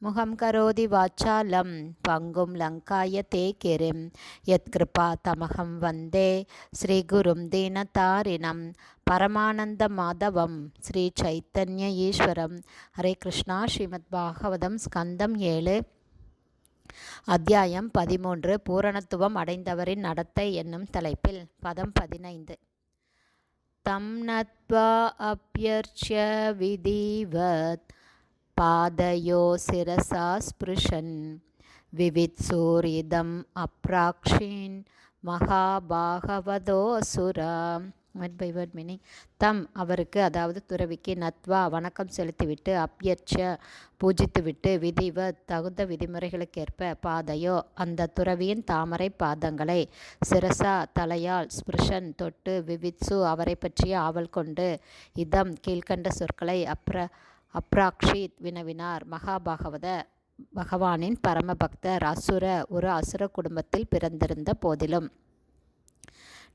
முகம் கரோதி வாச்சாலம் பங்கும் லங்காய தே கிரிம் யத்கிருபா தமகம் வந்தே ஸ்ரீகுரும் தீனதாரிணம் பரமானந்த மாதவம் ஸ்ரீ சைத்தன்ய ஈஸ்வரம். ஹரே கிருஷ்ணா ஸ்ரீமத் பாகவதம் ஸ்கந்தம் ஏழு. அத்தியாயம் பதிமூன்று பூரணத்துவம் அடைந்தவரின் நடத்தை என்னும் தலைப்பில் பதம் பதினைந்து. தம் நத்வா அப்பியர்ச்சிய விதிவத் பாதையோ சிரசா ஸ்பிருஷன். விவித்சூரிதம் அப்ராக்ஷின் மகாபாகவதோ அசுரா வேர்ட் பை வேர்ட் மீனிங் தம் அவருக்கு அதாவது துறவிக்கு நத்வா வணக்கம் செலுத்திவிட்டு அப்யட்ச பூஜித்துவிட்டு விதிவ தகுந்த விதிமுறைகளுக்கேற்ப பாதையோ அந்த துறவியின் தாமரை பாதங்களை சிரசா தலையால் ஸ்பிருஷன் தொட்டு விவித்சு அவரை பற்றிய ஆவல் கொண்டு இதம் கீழ்கண்ட சொற்களை அப்ர அப்ராக்ஷித் வினவினார். மகாபாகவத பகவானின் பரமபக்தர் அசுர ஒரு அசுர குடும்பத்தில் பிறந்திருந்த போதிலும்.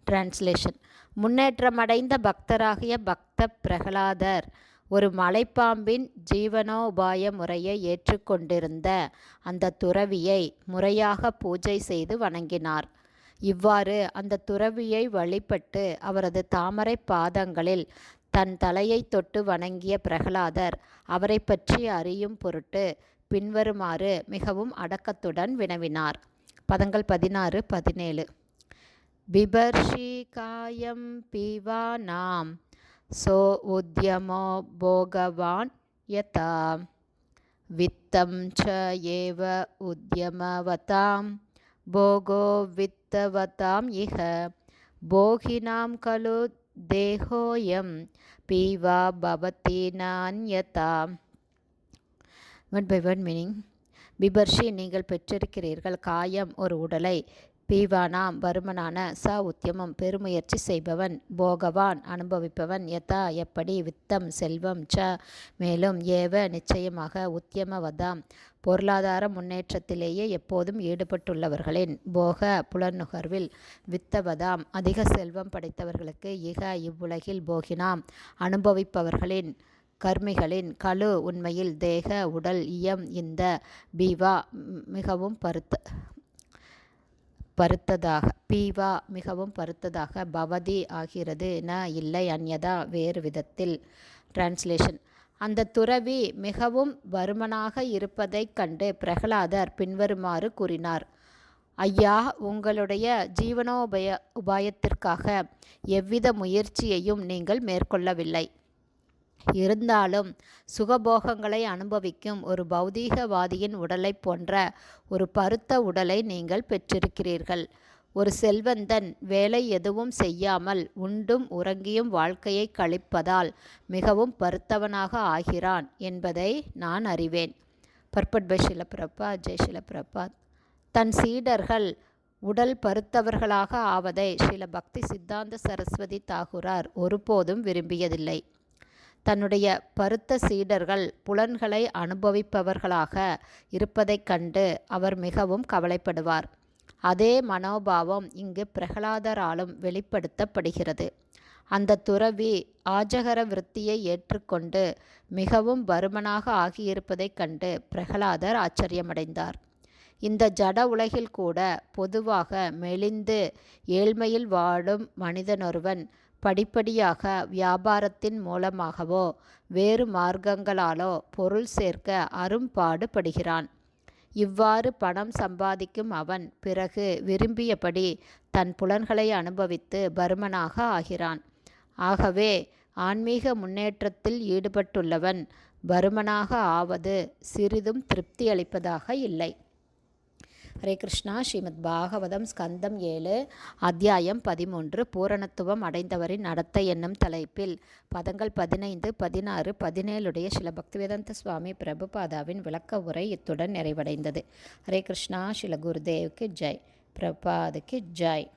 டிரான்ஸ்லேஷன் முன்னேற்றமடைந்த பக்தராகிய பக்த பிரகலாதர் ஒரு மலைப்பாம்பின் ஜீவனோபாய முறையை ஏற்றுக்கொண்டிருந்த அந்த துறவியை முறையாக பூஜை செய்து வணங்கினார். இவ்வாறு அந்த துறவியை வழிபட்டு அவரது தாமரை பாதங்களில் தன் தலையை தொட்டு வணங்கிய பிரகலாதர் அவரை பற்றி அறியும் பொருட்டு பின்வருமாறு மிகவும் அடக்கத்துடன் வினவினார். பதங்கள் பதினாறு பதினேழு. பிபர்ஷி காயம் பீவானாம் சோ உத்யமோ போகவான் யதா. வித்தம் ச ஏவ உத்யமவதாம் போகோ வித்தவதாம் இஹ. போகினாம் கலு தேகோயம் பீவா பவதி நான்யதா வேர்ட் பை வேர்ட் மீனிங் பிபர்ஷி நீங்கள் பெற்றிருக்கிறீர்கள் காயம் ஒரு உடலை பீவானாம் வருமனான ச உத்தியமம் பெருமுயற்சி செய்பவன் போகவான் அனுபவிப்பவன் யதா எப்படி வித்தம் செல்வம் ச மேலும் ஏவ நிச்சயமாக உத்தியமவதாம். பொருளாதார முன்னேற்றத்திலேயே எப்போதும் ஈடுபட்டுள்ளவர்களின் போக புலநுகர்வில் வித்தவதாம். அதிக செல்வம் படைத்தவர்களுக்கு இக இவ்வுலகில் போகினாம். அனுபவிப்பவர்களின் கர்மிகளின் கழு உண்மையில் தேக உடல் இயம் இந்த பீவா மிகவும் பருத்த பருத்ததாக பீவா மிகவும் பருத்ததாக பவதி ஆகிறது. ந இல்லை அந்யதா வேறு விதத்தில். டிரான்ஸ்லேஷன் அந்த துறவி மிகவும் வருமனாக இருப்பதைக் கண்டு பிரகலாதர் பின்வருமாறு கூறினார். ஐயா உங்களுடைய ஜீவனோபய உபாயத்திற்காக எவ்வித முயற்சியையும் நீங்கள் மேற்கொள்ளவில்லை. இருந்தாலும் சுகபோகங்களை அனுபவிக்கும் ஒரு பௌதீகவாதியின் உடலை போன்ற ஒரு பருத்த உடலை நீங்கள் பெற்றிருக்கிறீர்கள். ஒரு செல்வந்தன் வேலை எதுவும் செய்யாமல் உண்டும் உறங்கியும் வாழ்க்கையை கழிப்பதால் மிகவும் பருத்தவனாக ஆகிறான் என்பதை நான் அறிவேன். பர்பட் பை ஜெய் ஷிலப்பிரபாத் தன் சீடர்கள் உடல் பருத்தவர்களாக ஆவதை சில பக்தி சித்தாந்த சரஸ்வதி தாகூரார் ஒருபோதும் விரும்பியதில்லை. தன்னுடைய பருத்த சீடர்கள் புலன்களை அனுபவிப்பவர்களாக இருப்பதைக் கண்டு அவர் மிகவும் கவலைப்படுவார். அதே மனோபாவம் இங்கு பிரகலாதராலும் வெளிப்படுத்தப்படுகிறது. அந்த துறவி ஆஜகர விற்த்தியை ஏற்றுக்கொண்டு மிகவும் வருமனாக ஆகியிருப்பதைக் கண்டு பிரகலாதர் ஆச்சரியமடைந்தார். இந்த ஜட உலகில் கூட பொதுவாக மெலிந்து ஏழ்மையில் வாடும் மனிதனொருவன் படிப்படியாக வியாபாரத்தின் மூலமாகவோ வேறு மார்க்கங்களாலோ பொருள் சேர்க்க அரும்பாடுபடுகிறான் இவ்வாறு பணம் சம்பாதிக்கும் அவன் பிறகு விரும்பியபடி தன் புலன்களை அனுபவித்து பருமனாக ஆகிறான். ஆகவே ஆன்மீக முன்னேற்றத்தில் ஈடுபட்டுள்ளவன் பருமனாக ஆவது சிறிதும் திருப்தியளிப்பதாக இல்லை. ஹரே கிருஷ்ணா. ஸ்ரீமத் பாகவதம் ஸ்கந்தம் ஏழு அத்தியாயம் பதிமூன்று பூரணத்துவம் அடைந்தவரின் நடத்தை என்னும் தலைப்பில் பதங்கள் பதினைந்து பதினாறு பதினேழுடைய சில பக்திவேதந்த சுவாமி பிரபுபாதாவின் விளக்க உரை இத்துடன் நிறைவடைந்தது. ஹரே கிருஷ்ணா. ஸ்ரீல குருதேவுக்கு ஜெய். பிரபாதுக்கு ஜெய்.